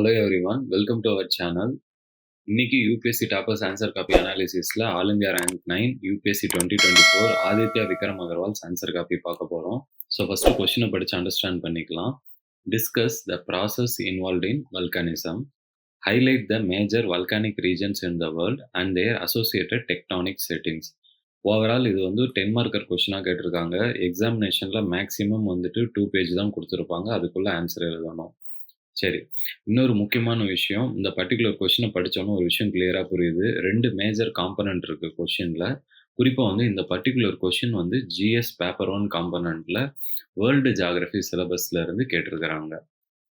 Hello everyone welcome to our channel இன்னைக்கு UPSC toppers answer copy அனாலிசிஸில் all India rank nine UPSC twenty twenty four Aditya Vikram Agarwal's answer copy பார்க்க போகிறோம் so first கொஷினை படித்து understand பண்ணிக்கலாம். Discuss the process involve in volcanism highlight the major volcanic regions in the world and their associated tectonic settings overall இது வந்து ten marker கொஷினாக கேட்டிருக்காங்க. எக்ஸாமினேஷனில் மேக்ஸிமம் வந்துட்டு டூ பேஜ் தான் கொடுத்துருப்பாங்க. அதுக்குள்ளே ஆன்சர் எழுதணும். சரி. இன்னொரு முக்கியமான விஷயம் இந்த பர்டிகுலர் கொஷினை படித்தோன்னே ஒரு விஷயம் கிளியராக புரியுது. ரெண்டு மேஜர் காம்பனண்ட் இருக்கு கொஷினில் குறிப்பாக வந்து இந்த பர்டிகுலர் கொஷின் வந்து ஜிஎஸ் பேப்பர் ஒன் காம்பனண்ட்டில் வேர்ல்டு ஜாகிரபி சிலபஸ்ல இருந்து கேட்டிருக்கிறாங்க.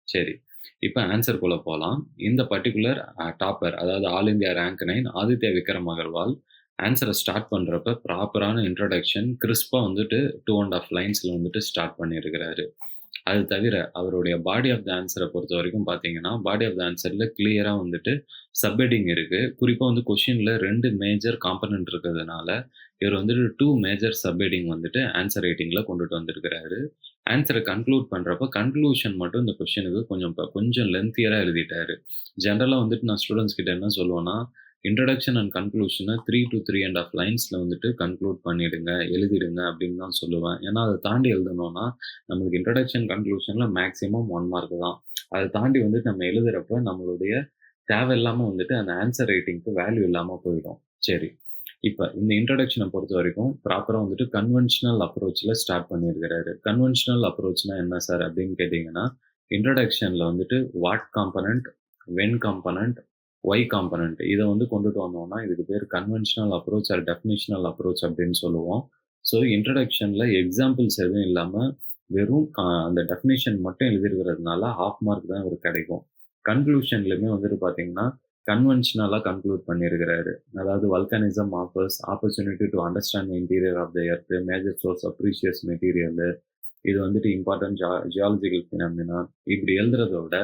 சரி. இப்போ ஆன்சர்க்குள்ளே போகலாம் இந்த பர்டிகுலர் டாப்பர் அதாவது all India rank nine Aditya Vikram Agarwal ஆன்சரை ஸ்டார்ட் பண்ணுறப்ப ப்ராப்பரான இன்ட்ரடக்ஷன் கிறிஸ்பாக வந்துட்டு டூ அண்ட் ஆஃப் லைன்ஸில் வந்துட்டு ஸ்டார்ட் பண்ணியிருக்கிறாரு அது தவிர அவருடைய பாடி ஆஃப் த ஆன்சரை பொறுத்த வரைக்கும் பார்த்தீங்கன்னா பாடி ஆஃப் த ஆன்சரில் கிளியராக வந்துட்டு சப்ஹெட்டிங் இருக்குது குறிப்பாக வந்து கொஷினில் ரெண்டு மேஜர் காம்பனண்ட் இருக்கிறதுனால இவர் வந்துட்டு டூ மேஜர் சப்ஹெட்டிங் வந்துட்டு ஆன்சர் ரைட்டிங்கில் கொண்டுட்டு வந்திருக்கிறாரு. ஆன்சரை கன்க்ளூட் பண்ணுறப்ப கன்க்ளூஷன் மட்டும் இந்த கொஷினுக்கு கொஞ்சம் கொஞ்சம் லென்த்தியராக எழுதிட்டாரு. ஜென்ரலாக வந்துட்டு நான் ஸ்டூடெண்ட்ஸ் கிட்ட என்ன சொல்லுவேன்னா introduction and கன்க்ளூஷனை three to three and half லைன்ஸில் வந்துட்டு கன்க்ளூட் பண்ணிடுங்க எழுதிடுங்க அப்படின்னு தான் சொல்லுவேன். ஏன்னா அதை தாண்டி எழுதணும்னா நம்மளுக்கு இன்ட்ரடக்ஷன் கன்க்ளூஷனில் மேக்ஸிமம் ஒன் மார்க் தான். அதை தாண்டி வந்துட்டு நம்ம எழுதுறப்ப நம்மளுடைய தேவையில்லாமல் வந்துட்டு அந்த ஆன்சர் ரைட்டிங்க்கு வேல்யூ இல்லாமல் போயிடும். சரி. இப்போ இந்த இன்ட்ரடக்ஷனை பொறுத்த வரைக்கும் ப்ராப்பராக வந்துட்டு கன்வென்ஷனல் அப்ரோச்சில் ஸ்டார்ட் பண்ணியிருக்கிறாரு. கன்வென்ஷனல் அப்ரோச்னா என்ன சார் அப்படின்னு கேட்டிங்கன்னா இன்ட்ரடக்ஷனில் வந்துட்டு what component when component why component இதை வந்து கொண்டுட்டு வந்தோம்னா இதுக்கு பேர் conventional approach or definitional approach அப்படின்னு சொல்லுவோம். ஸோ இன்ட்ரடக்ஷனில் எக்ஸாம்பிள்ஸ் எதுவும் இல்லாமல் வெறும் அந்த டெஃபினேஷன் மட்டும் எழுதிருக்கிறதுனால ஹாஃப் மார்க் தான் இவருக்கு கிடைக்கும். கன்க்ளூஷன்லையுமே வந்துட்டு பார்த்தீங்கன்னா கன்வென்ஷனலாக கன்க்ளூட் பண்ணியிருக்கிறாரு. அதாவது volcanism offers opportunity to understand interior of the earth major source of precious material இது வந்துட்டு இம்பார்ட்டன்ட் ஜா ஜியாலஜிக்கல் ஃபினாமினா இப்படி எழுதுறதோட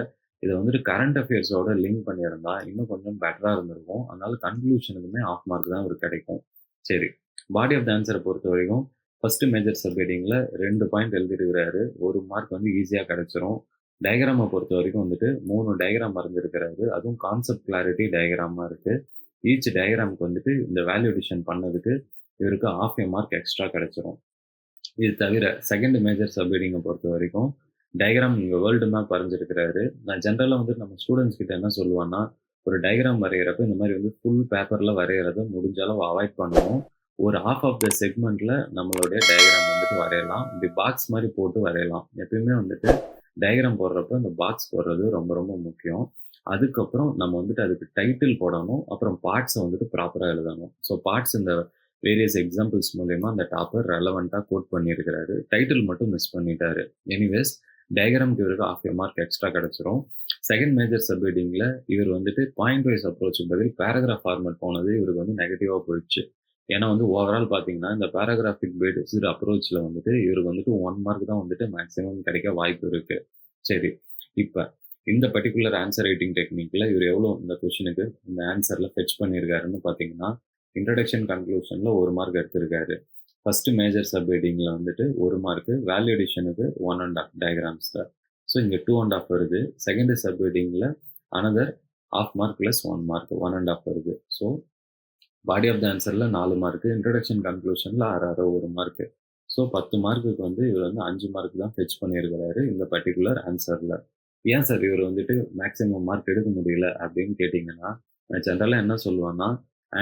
இதை வந்துட்டு கரண்ட் அஃபேர்ஸோட லிங்க் பண்ணியிருந்தா இன்னும் கொஞ்சம் பெட்டராக இருந்திருக்கும். அதனால கன்க்ளூஷனுக்குமே ஆஃப் மார்க் தான் ஒரு கிடைக்கும். சரி பாடி ஆஃப் த ஆன்சரை பொறுத்த வரைக்கும் ஃபர்ஸ்ட் மேஜர் சப்ஹெட்டிங்கில் ரெண்டு பாயிண்ட் எழுதிருக்கிறாரு ஒரு மார்க் வந்து ஈஸியாக கிடைச்சிரும். டயக்ராமை பொறுத்த வரைக்கும் வந்துட்டு மூணு டயக்ராம் வரைஞ்சிருக்கிறாரு அதுவும் கான்செப்ட் கிளாரிட்டி டயக்ராமாக இருக்குது ஈச் டயக்ராமுக்கு வந்துட்டு இந்த வேல்யூடேஷன் பண்ணதுக்கு இவருக்கு ஆஃப் ஏ மார்க் எக்ஸ்ட்ரா கிடைச்சிரும். இது தவிர செகண்ட் மேஜர் சப்ஹெட்டிங்கை பொறுத்த வரைக்கும் டயக்ராம் இங்கே வேர்ல்டு மேப் வரைஞ்சிருக்கிறாரு. நான் ஜென்ரலாக வந்துட்டு நம்ம ஸ்டூடெண்ட்ஸ் கிட்ட என்ன சொல்லுவேன்னா ஒரு டயக்ராம் வரைகிறப்ப இந்த மாதிரி வந்து ஃபுல் பேப்பரில் வரைகிறத முடிஞ்ச அளவு அவாய்ட் பண்ணுவோம். ஒரு ஆஃப் ஆஃப் த செக்மெண்ட்டில் நம்மளுடைய டயக்ராம் வந்துட்டு வரையலாம். இப்படி பாக்ஸ் மாதிரி போட்டு வரையலாம். எப்பயுமே வந்துட்டு டயக்ராம் போடுறப்ப இந்த பாக்ஸ் போடுறது ரொம்ப ரொம்ப முக்கியம். அதுக்கப்புறம் நம்ம வந்துட்டு அதுக்கு டைட்டில் போடணும். அப்புறம் பார்ட்ஸை வந்துட்டு ப்ராப்பராக எழுதணும். ஸோ பார்ட்ஸ் இந்த வேரியஸ் எக்ஸாம்பிள்ஸ் மூலயமா அந்த டாப்பர் ரெலவெண்ட்டாக கோட் பண்ணியிருக்கிறாரு. டைட்டில் மட்டும் மிஸ் பண்ணிட்டாரு. எனிவேஸ் டயக்ராம்க்கு இவருக்கு ஆஃப் ஏ மார்க் எக்ஸ்ட்ரா கிடச்சிரும். செகண்ட் மேஜர் சப்ஹெட்டிங்கில் இவர் வந்துட்டு பாயிண்ட் வைஸ் அப்ரோச் பதில் பேராகிராஃப் ஃபார்மேட் போனது இவருக்கு வந்து நெகட்டிவாக போயிடுச்சு. ஏன்னா வந்து ஓவரால் பார்த்தீங்கன்னா இந்த பேராகிராஃபிக் பேஸ்டு அப்ரோச்சில் வந்துட்டு இவருக்கு வந்துட்டு ஒன் மார்க் தான் வந்துட்டு மேக்ஸிமம் கிடைக்க வாய்ப்பு இருக்குது சரி இப்போ இந்த பர்டிகுலர் ஆன்சர் ரைட்டிங் டெக்னிக்கில் இவர் எவ்வளோ இந்த கொஷினுக்கு இந்த ஆன்சரில் ஃபெச் பண்ணியிருக்காருன்னு பார்த்தீங்கன்னா இன்ட்ரடக்ஷன் கன்க்ளூஷனில் ஒரு மார்க் எடுத்திருக்காரு. ஃபர்ஸ்ட் மேஜர் சப் ஹெட்டிங்கில் வந்துட்டு ஒரு மார்க்கு வேல்யூ அடிஷனுக்கு ஒன் அண்ட் ஆஃப் டயக்ராம்ஸ் தான் ஸோ இங்கே டூ அண்ட் ஆஃப் வருது. செகண்ட் சப் ஹெட்டிங்கில் another half mark plus one mark one and half வருது. ஸோ பாடி ஆஃப் த ஆன்சரில் நாலு மார்க்கு இன்ட்ரடக்ஷன் கன்க்ளூஷனில் ஆறு ஆறு ஒரு மார்க்கு ஸோ பத்து மார்க்குக்கு வந்து இவர் வந்து அஞ்சு மார்க் தான் ஃபெச் பண்ணியிருக்கிறாரு இந்த பர்டிகுலர் ஆன்சரில் ஏன் சார் இவர் வந்துட்டு மேக்ஸிமம் மார்க் எடுக்க முடியல அப்படின்னு கேட்டிங்கன்னா நான் ஜென்ரலாக என்ன சொல்லுவேன்னா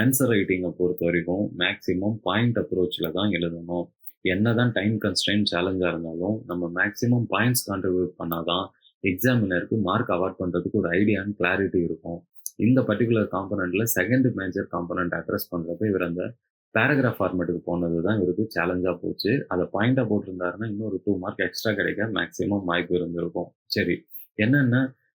ஆன்சர் ரைட்டிங்கை பொறுத்த வரைக்கும் மேக்ஸிமம் பாயிண்ட் அப்ரோச்சில் தான் எழுதணும். என்ன தான் டைம் கன்ஸ்டைன் சேலஞ்சாக இருந்தாலும் நம்ம மேக்ஸிமம் பாயிண்ட்ஸ் கான்ட்ரிபியூட் பண்ணால் தான் எக்ஸாமினருக்கு மார்க் அவார்ட் பண்ணுறதுக்கு ஒரு ஐடியா அண்ட் கிளாரிட்டி இருக்கும். இந்த பர்டிகுலர் காம்பனண்ட்டில் செகண்ட் மேஜர் காம்பனண்ட் அட்ரஸ் பண்ணுறப்ப இவர் அந்த பேராகிராஃப் ஃபார்மேட்டுக்கு போனது தான் இவருக்கு சேலஞ்சாக போச்சு. அதை பாயிண்டாக போட்டிருந்தாருன்னா இன்னொரு டூ மார்க் எக்ஸ்ட்ரா கிடைக்க மேக்ஸிமம் வாய்ப்பு இருந்திருக்கும். சரி என்னென்ன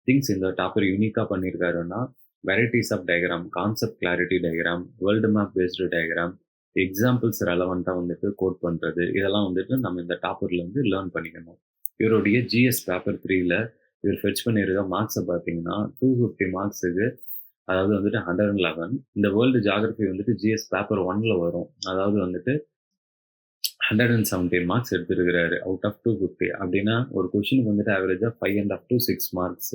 திங்ஸ் இந்த டாப்பர் யூனிக்காக பண்ணியிருக்காருன்னா varieties of diagram concept clarity diagram world map based diagram examples ரெலவெண்ட்டாக வந்துட்டு கோட் பண்ணுறது இதெல்லாம் வந்துட்டு நம்ம இந்த டாப்பரில் வந்து லேர்ன் பண்ணிக்கணும். இவருடைய ஜிஎஸ் பேப்பர் த்ரீயில் இவர் ஃபெச் பண்ணியிருக்க மார்க்ஸை பார்த்தீங்கன்னா டூ ஃபிஃப்டி மார்க்ஸுக்கு அதாவது வந்துட்டு ஹண்ட்ரட் அண்ட் லெவன் இந்த வேர்ல்டு ஜாகிரபி வந்துட்டு ஜிஎஸ் பேப்பர் ஒன்ல வரும். அதாவது வந்துட்டு ஹண்ட்ரட் அண்ட் செவன்டீன் மார்க்ஸ் எடுத்துருக்கிறாரு அவுட் ஆஃப் டூ ஃபிஃப்டி அப்படின்னா ஒரு கொஷினுக்கு வந்துட்டு ஆவரேஜாக five and half to six marks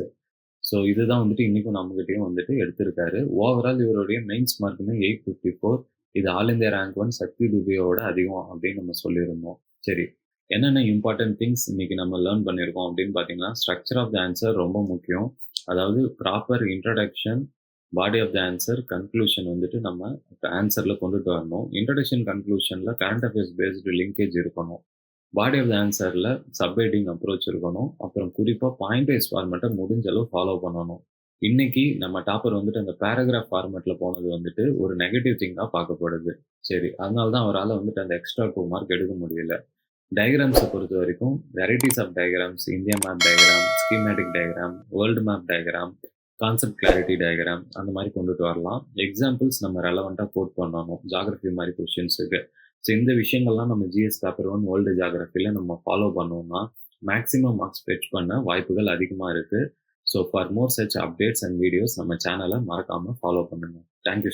so இதுதான் வந்துட்டு இன்றைக்கும் நம்மகிட்டையும் வந்துட்டு எடுத்திருக்காரு. ஓவரால் இவருடைய மெயின்ஸ் மார்க்குமே 854 இது all India rank one Shakti துபேயோட அதிகம் அப்படின்னு நம்ம சொல்லியிருந்தோம். சரி. என்னென்ன இம்பார்ட்டன்ட் திங்ஸ் இன்னைக்கு நம்ம லேர்ன் பண்ணியிருக்கோம் அப்படின்னு பார்த்தீங்கன்னா, ஸ்ட்ரக்சர் ஆஃப் த ஆன்சர் ரொம்ப முக்கியம். அதாவது proper introduction body of the answer, conclusion வந்துட்டு நம்ம ஆன்சரில் கொண்டுட்டு வரணும். இன்ட்ரடக்ஷன் கன்க்ளூஷனில் கரண்ட் அஃபேர்ஸ் பேஸ்டு லிங்கேஜ் இருக்கணும். பாடி ஆஃப் த ஆன்சரில் சப்ஹெட்டிங் அப்ரோச் இருக்கணும். அப்புறம் குறிப்பாக பாயிண்ட் வைஸ் ஃபார்மேட்டை முடிஞ்ச அளவு ஃபாலோ பண்ணணும். இன்னைக்கு நம்ம டாப்பர் வந்துட்டு அந்த பேராகிராஃப் ஃபார்மேட்ல போனது வந்துட்டு ஒரு நெகட்டிவ் திங்காக பார்க்கப்படுது. சரி. அதனால தான் அவரால் வந்துட்டு அந்த எக்ஸ்ட்ரா டூ மார்க் எடுக்க முடியல. டயக்ராம்ஸை பொறுத்த வரைக்கும் varieties of diagrams India map diagram schematic diagram world map diagram concept clarity diagram அந்த மாதிரி கொண்டுட்டு வரலாம். எக்ஸாம்பிள்ஸ் நம்ம ரெலவெண்ட்டாக கோட் பண்ணணும். ஜாகிரபி மாதிரி கொஸ்டின்ஸுக்கு. ஸோ இந்த விஷயங்கள்லாம் நம்ம ஜிஎஸ் பேப்பர் ஒன் வேர்ல்டு ஜாகிரபியில் நம்ம ஃபாலோ பண்ணோம்னா, மேக்ஸிமம் மார்க்ஸ் ஃபெட்ச் பண்ண வாய்ப்புகள் அதிகமா இருக்கு. So for more such updates and videos நம்ம சேனலை மறக்காம ஃபாலோ பண்ணுங்க. Thank you